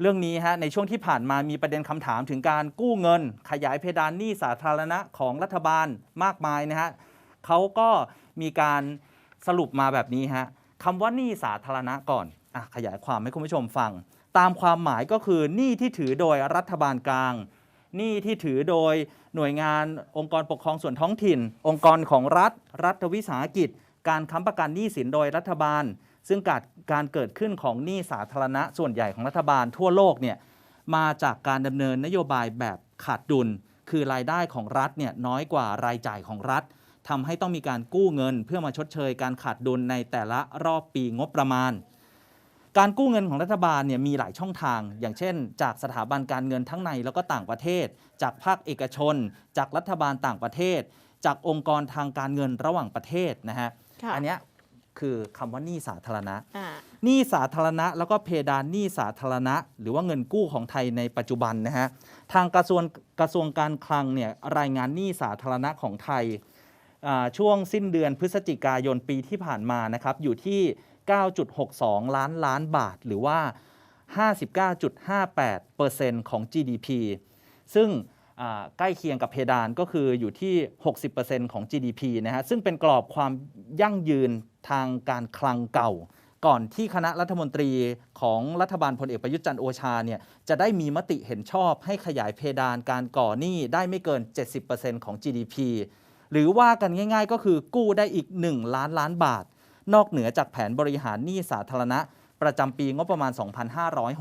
เรื่องนี้ฮะในช่วงที่ผ่านมามีประเด็นคำถามถึงการกู้เงิน ขยายเพดานหนี้สาธารณะของรัฐบาลมากมายนะฮะเขาก็มีการสรุปมาแบบนี้ฮะคำว่าหนี้สาธารณะก่อนอะขยายความให้คุณผู้ชมฟัง ตามความหมายก็คือหนี้ที่ถือโดยรัฐบาลกลางหนี้ที่ถือโดยหน่วยงานองค์กรปกครองส่วนท้องถิ่น องค์กรของรัฐ รัฐวิสาหกิจ การค้ำประกันหนี้สินโดยรัฐบาล ซึ่งการการเกิดขึ้นของหนี้สาธารณะส่วนใหญ่ของรัฐบาลทั่วโลกเนี่ยมาจากการดำเนินนโยบายแบบขาดดุล คือรายได้ของรัฐเนี่ยน้อยกว่ารายจ่ายของรัฐทำให้ต้องมีการกู้เงิน เพื่อมาชดเชยการขาดดุลในแต่ละรอบปีงบประมาณ การกู้เงินของรัฐบาลเนี่ยมีหลายช่องทาง อย่างเช่น จากสถาบันการเงินทั้งในแล้วก็ต่างประเทศ จากภาคเอกชน จากรัฐบาลต่างประเทศ จากองค์กรทางการเงินระหว่างประเทศนะฮะค่ะอันเนี้ย คือคำว่าหนี้สาธารณะอ่าหนี้สาธารณะ แล้วก็เพดานหนี้สาธารณะ หรือว่าเงินกู้ของไทยในปัจจุบันนะฮะทางกระทรวงกระทรวงการคลังเนี่ยรายงานหนี้สาธารณะของไทยอ่าช่วงสิ้นเดือนพฤศจิกายนปีที่ผ่านมานะครับอยู่ที่ 9.62 ล้านล้านบาท หรือว่า 59.58%ของ GDP ซึ่งอ่าใกล้เคียงกับเพดานก็คืออยู่ที่ 60%ของ GDP นะฮะซึ่งเป็นกรอบความยั่งยืน ทางการคลังเก่า ก่อนที่คณะรัฐมนตรีของรัฐบาลพลเอกประยุทธ์จันทร์โอชาเนี่ยจะได้มีมติเห็นชอบให้ขยายเพดานการก่อหนี้ได้ไม่เกิน 70%ของ GDP หรือว่ากันง่าย ๆ ก็คือกู้ได้อีก 1 ล้านล้านบาท นอกเหนือจากแผนบริหารหนี้สาธารณะ ประจำปีงบประมาณ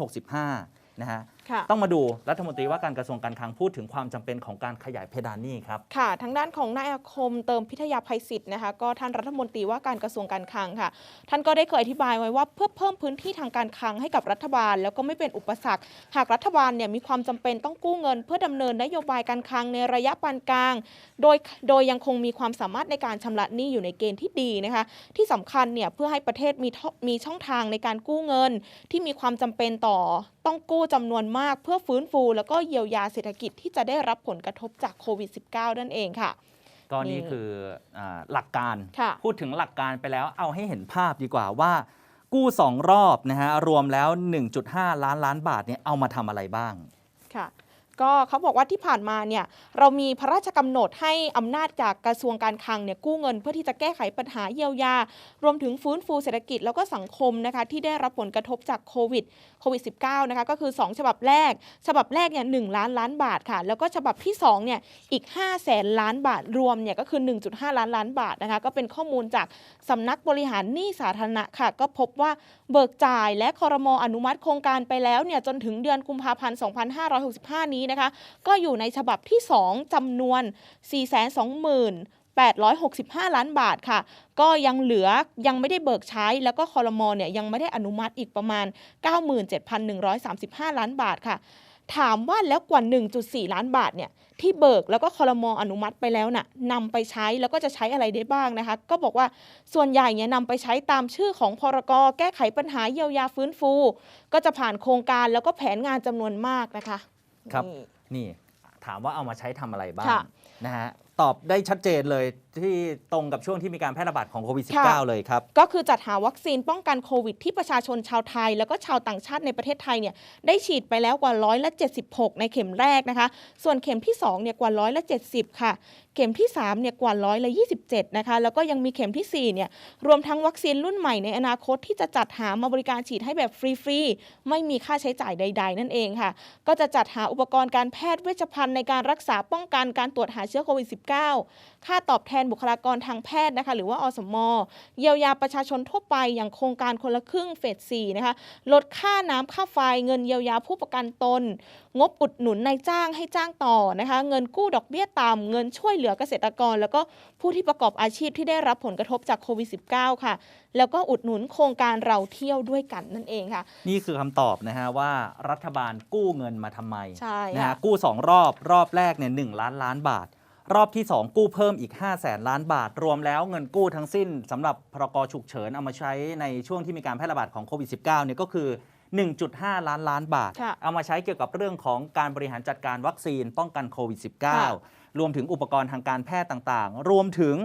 2565 นะฮะค่ะ ต้องมาดูรัฐมนตรีว่าการกระทรวงการคลังพูดถึงความจำเป็นของการขยายเพดานหนี้ครับค่ะ ทางด้านของนายอาคมเติมพิทยาภัยศิษย์นะคะก็ท่านรัฐมนตรีว่าการกระทรวงการคลังค่ะ ท่านก็ได้เคยอธิบายไว้ว่าเพื่อเพิ่มพื้นที่ทางการคลังให้กับรัฐบาล แล้วก็ไม่เป็นอุปสรรค หากรัฐบาลเนี่ยมีความจำเป็นต้องกู้เงิน เพื่อดำเนินนโยบายการคลังในระยะปานกลาง โดยโดยยังคงมีความสามารถในการชำระหนี้อยู่ในเกณฑ์ที่ดีนะคะที่สำคัญเนี่ยเพื่อให้ประเทศมีท่อมีช่องทางในการกู้เงิน ที่มีความจำเป็นต่อต้องกู้จำนวนมากเพื่อฟื้นฟู แล้วก็เยียวยาเศรษฐกิจที่จะได้รับผลกระทบจากโควิด -19 นั่นเองค่ะก็นี่นี่คืออาหลักการค่ะพูดถึงหลักการไปแล้วเอาให้เห็นภาพดีกว่าว่า กู้ 2 รอบนะฮะรวมแล้ว 1.5 ล้านล้านบาทเนี่ยเอามาทำอะไรบ้างค่ะ ก็เขาบอกว่าที่ผ่านมาเนี่ยเรามีพระราชกำหนดให้อำนาจจากกระทรวงการคลังเนี่ยกู้เงินเพื่อที่จะแก้ไขปัญหาเยียวยา รวมถึงฟื้นฟูเศรษฐกิจแล้วก็สังคมนะคะที่ได้รับผลกระทบจากโควิดโควิด -19 นะคะก็คือ 2 ฉบับแรก ฉบับแรกเนี่ยหล้านล้านบาทค่ะ แล้วก็ฉบับที่2เนี่ยอีก5 0 0แสนล้านบาทรวมเนี่ยก็คือ 1.5 ล้านล้านบาทนะคะก็เป็นข้อมูลจากสำนักบริหารหนี้สาธารณะค่ะ ก็พบว่าเบิกจ่ายและคอรมออนุมัติโครงการไปแล้วเนี่ยจนถึงเดือนกุมภาพันธ์ 2565 นี้นะคะ ก็อยู่ในฉบับที่ 2จำนวน 420,865 ล้านบาทค่ะ ก็ยังเหลือยังไม่ได้เบิกใช้ แล้วก็คอรมอเนี่ยยังไม่ได้อนุมัติอีกประมาณ 97,135 ล้านบาทค่ะ ถามว่าแล้วกว่า 1.4 ล้านบาทเนี่ยที่เบิกแล้วก็คอรมออนุมัติไปแล้วน่ะนำไปใช้แล้วก็จะใช้อะไรได้บ้างนะคะ ก็บอกว่าส่วนใหญ่เนี่ยนำไปใช้ตามชื่อของพรกแก้ไขปัญหาเยียวยาฟื้นฟู ก็จะผ่านโครงการแล้วก็แผนงานจำนวนมากนะคะ ครับ นี่ นี่ถามว่าเอามาใช้ทำอะไรบ้างค่ะ นะฮะ ตอบได้ชัดเจนเลยที่ตรงกับช่วงที่มีการแพร่ระบาดของโควิดค่ะ -19 เลยครับ ก็คือจัดหาวัคซีนป้องกันโควิด ที่ประชาชนชาวไทย แล้วก็ชาวต่างชาติในประเทศไทยเนี่ยได้ฉีดไปแล้วกว่าร้อยละ76 ในเข็มแรกนะคะ ส่วนเข็มที่2เนี่ยกว่าร้อยละ70 ค่ะ เข็มที่3เนี่ยกว่าร้อยละ27 นะคะ แล้วก็ยังมีเข็มทีสี่4เนี่ยรวมทั้งวัคซีนรุ่นใหม่ในอนาคตที่จะจัดหามาบริการฉีดให้แบบฟรีๆไม่มีค่าใช้จ่ายใด ๆ นั่นเองค่ะ ก็จะจัดหาอุปกรณ์การแพทย์เวชภัณฑ์ในการรักษาป้องกันการตรวจหาเชื้อโควิด -19 ค่าตอบแทนบุคลากรทางแพทย์นะคะหรือว่าอสม เยียวยาประชาชนทั่วไปอย่างโครงการคนละครึ่งเฟส4นะคะลดค่าน้ำค่าไฟเงินเยียวยาผู้ประกันตน งบอุดหนุนนายจ้างให้จ้างต่อนะคะเงินกู้ดอกเบี้ยต่ำเงินช่วยเหลือเกษตรกร แล้วก็ผู้ที่ประกอบอาชีพที่ได้รับผลกระทบจากโควิด -19 ค่ะ แล้วก็อุดหนุนโครงการเราเที่ยวด้วยกันนั่นเองค่ะ นี่คือคำตอบนะฮะว่ารัฐบาลกู้เงินมาทำไมใช่นะค่ะฮะกู้ 2 รอบรอบแรกเนี่ยหล้านล้านบาท รอบที่ 2 กู้เพิ่มอีก 5 0 0แสนล้านบาท รวมแล้วเงินกู้ทั้งสิ้นสำหรับพรกฉุกเฉินเอามาใช้ในช่วงที่มีการแพร่ระบาดของโควิด -19 เนี่ยก็คือ 1.5 ล้านล้านบาทค่ะเอามาใช้เกี่ยวกับเรื่องของการบริหารจัดการวัคซีนป้องกันโควิดค่ะ -19 รวมถึงอุปกรณ์ทางการแพทย์ต่างๆ รวมถึง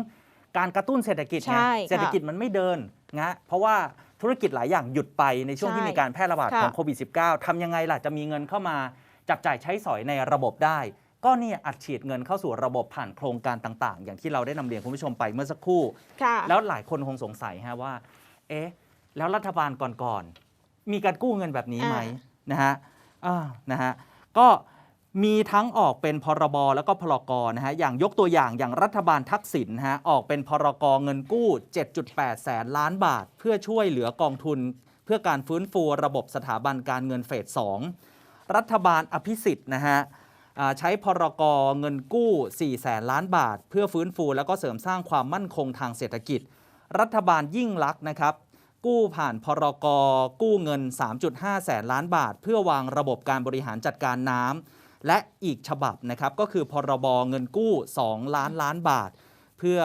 การกระตุ้นเศรษฐกิจไงใช่ค่ะเศรษฐกิจมันไม่เดินนะเพราะว่าธุรกิจหลายอย่างหยุดไปในช่วงใช่ที่มีการแพร่ระบาดค่ะของโควิด -19 ทำยังไงล่ะจะมีเงินเข้ามาจับจ่ายใช้สอยในระบบได้ ก็เนี่ยอัดฉีดเงินเข้าสู่ระบบผ่านโครงการต่างๆ อย่างที่เราได้นำเรียนคุณผู้ชมไปเมื่อสักครู่ค่ะแล้วหลายคนคงสงสัยฮะว่า เอ๊ะ แล้วรัฐบาลก่อนๆ มีการกู้เงินแบบนี้ไหมอ่นะฮะอ่านะฮะ ก็มีทั้งออกเป็นพรบแล้วก็พรกนะฮะ อย่างยกตัวอย่างอย่างรัฐบาลทักษิณนะฮะ ออกเป็นพรกเงินกู้ 7.8 แสนล้านบาท เพื่อช่วยเหลือกองทุน เพื่อการฟื้นฟูระบบสถาบันการเงินเฟส2รัฐบาลอภิสิทธิ์นะฮะอ่า ใช้พรกรเงินกู้ 4 แสนล้านบาท เพื่อฟื้นฟูแล้วก็เสริมสร้างความมั่นคงทางเศรษฐกิจ รัฐบาลยิ่งลักษณ์นะครับกู้ผ่านพรกรกู้เงิน 3.5 แสนล้านบาท เพื่อวางระบบการบริหารจัดการน้ำและอีกฉบับนะครับก็คือพรบเงินกู้ 2 ล้านล้านบาท เพื่อ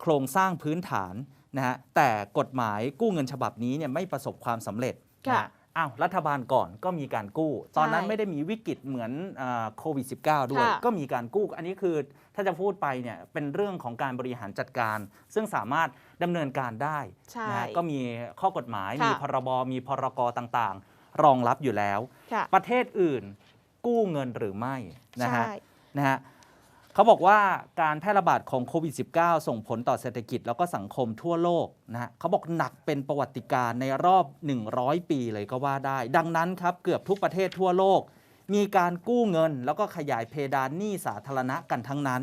โครงสร้างพื้นฐานนะฮะแต่กฎหมายกู้เงินฉบับนี้เนี่ยไม่ประสบความสำเร็จนะค่ะ อ้าวรัฐบาลก่อนก็มีการกู้ ตอนนั้นใช่ไม่ได้มีวิกฤตเหมือนอาโควิด -19 ด้วยค่ะก็มีการกู้ อันนี้คือถ้าจะพูดไปเนี่ยเป็นเรื่องของการบริหารจัดการ ซึ่งสามารถดำเนินการได้ใช่นะฮะก็มีข้อกฎหมายค่ะมีพรบมีพรกต่างๆ รองรับอยู่แล้วค่ะประเทศอื่นกู้เงินหรือไม่นะฮะใช่นะฮะ เขาบอกว่าการแพร่ระบาดของโควิด -19 ส่งผลต่อเศรษฐกิจแล้วก็สังคมทั่วโลกนะฮะเขาบอกหนักเป็นประวัติการณ์ในรอบ 100 ปีเลยก็ว่าได้ ดังนั้นครับเกือบทุกประเทศทั่วโลก มีการกู้เงิน แล้วก็ขยายเพดานหนี้สาธารณะกันทั้งนั้น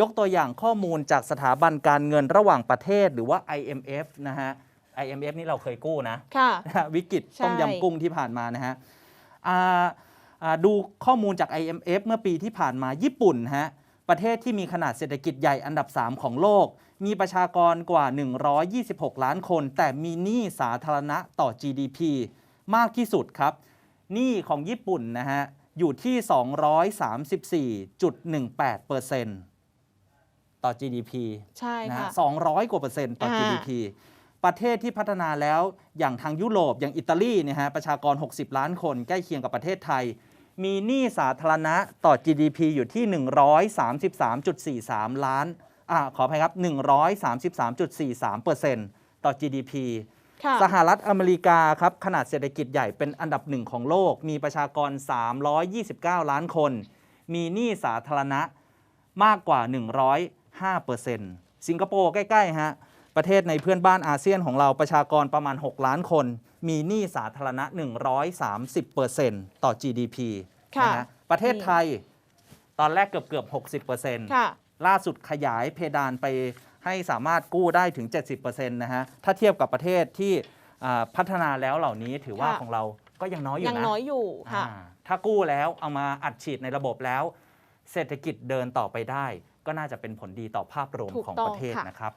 ยกตัวอย่างข้อมูลจากสถาบันการเงินระหว่างประเทศหรือว่า IMF นะฮะ IMF นี่เราเคยกู้นะค่ะนะฮะวิกฤตใช่ต้มยำกุ้งที่ผ่านมานะฮะอ่าอ่าดูข้อมูลจาก IMF เมื่อปีที่ผ่านมาญี่ปุ่นฮะ ประเทศที่มีขนาดเศรษฐกิจใหญ่อันดับ 3 ของโลก มีประชากรกว่า 126 ล้านคน แต่มีหนี้สาธารณะต่อ GDP มากที่สุดครับ หนี้ของญี่ปุ่นนะฮะ อยู่ที่ 234.18เปอร์เซ็นต์ต่อ GDP ใช่นะค่ะฮะ200 กว่าเปอร์เซ็นต์ต่ออ่า GDP ประเทศที่พัฒนาแล้วอย่างทางยุโรปอย่างอิตาลีเนี่ยฮะประชากร 60 ล้านคนใกล้เคียงกับประเทศไทย มีหนี้สาธารณะต่อ GDP อยู่ที่ 133.43 ล้านอ่าขออภัยครับ 133.43เปอร์เซ็นต์ต่อ GDP ค่ะสหรัฐอเมริกาครับขนาดเศรษฐกิจใหญ่เป็นอันดับหนึ่งของโลก มีประชากร 329 ล้านคน มีหนี้สาธารณะมากกว่า 105เปอร์เซ็นต์สิงคโปร์ใกล้ ๆ ฮะ ประเทศในเพื่อนบ้านอาเซียนของเราประชากรประมาณ 6 ล้านคน มีหนี้สาธารณะ 130เปอร์เซ็นต์ต่อ GDP ค่ะนะฮะประเทศไทยตอนแรกเกือบเกือบ 60เปอร์เซ็นต์ค่ะล่าสุดขยายเพดานไปให้สามารถกู้ได้ถึง 70%นะฮะ ถ้าเทียบกับประเทศที่อ่าพัฒนาแล้วเหล่านี้ถือว่าค่ะของเราก็ยังน้อยอยู่ยังนะน้อยอยู่ค่ะอ่าถ้ากู้แล้วเอามาอัดฉีดในระบบแล้ว เศรษฐกิจเดินต่อไปได้ ก็น่าจะเป็นผลดีต่อภาพรวมถูกของต้องประเทศค่ะนะครับ